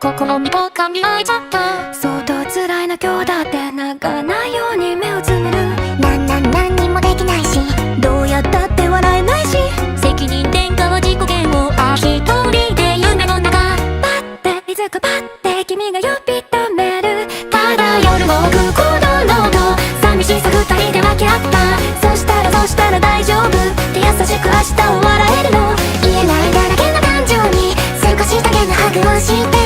心にバカに泣いちゃった相当辛いな今日だって泣かないように目をつむるなんなん何にもできないしどうやったって笑えないし責任転嫁は自己嫌悪あ一人で夢の中パッていつかパッて君が呼び止めるただ夜を動く行動の音寂しさ二人で分け合ったそしたらそしたら大丈夫って優しく明日を笑えるの言えないだらけの感情にせかしさげなハグをして。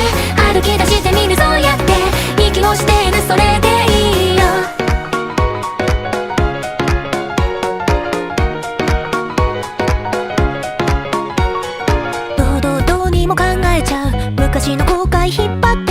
も考えちゃう。昔の後悔引っ張って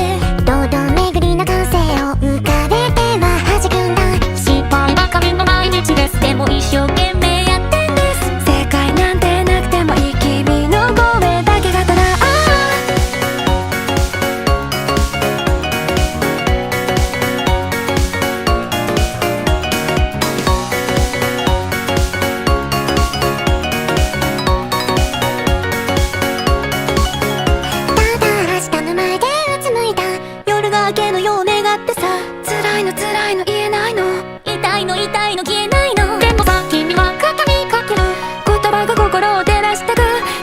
だってさ辛いの辛いの言えないの。痛いの痛いの消えないの。でもさ君は肩にかける言葉が心を照らしてく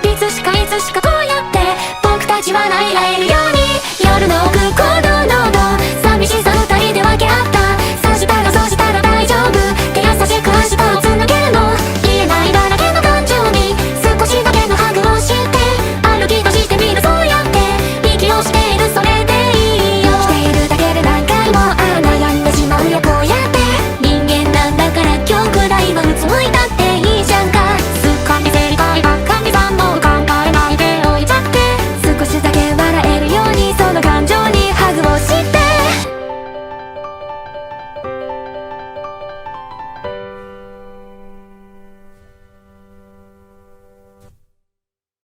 いつしかいつしかこうやって僕たちはない会えるよ。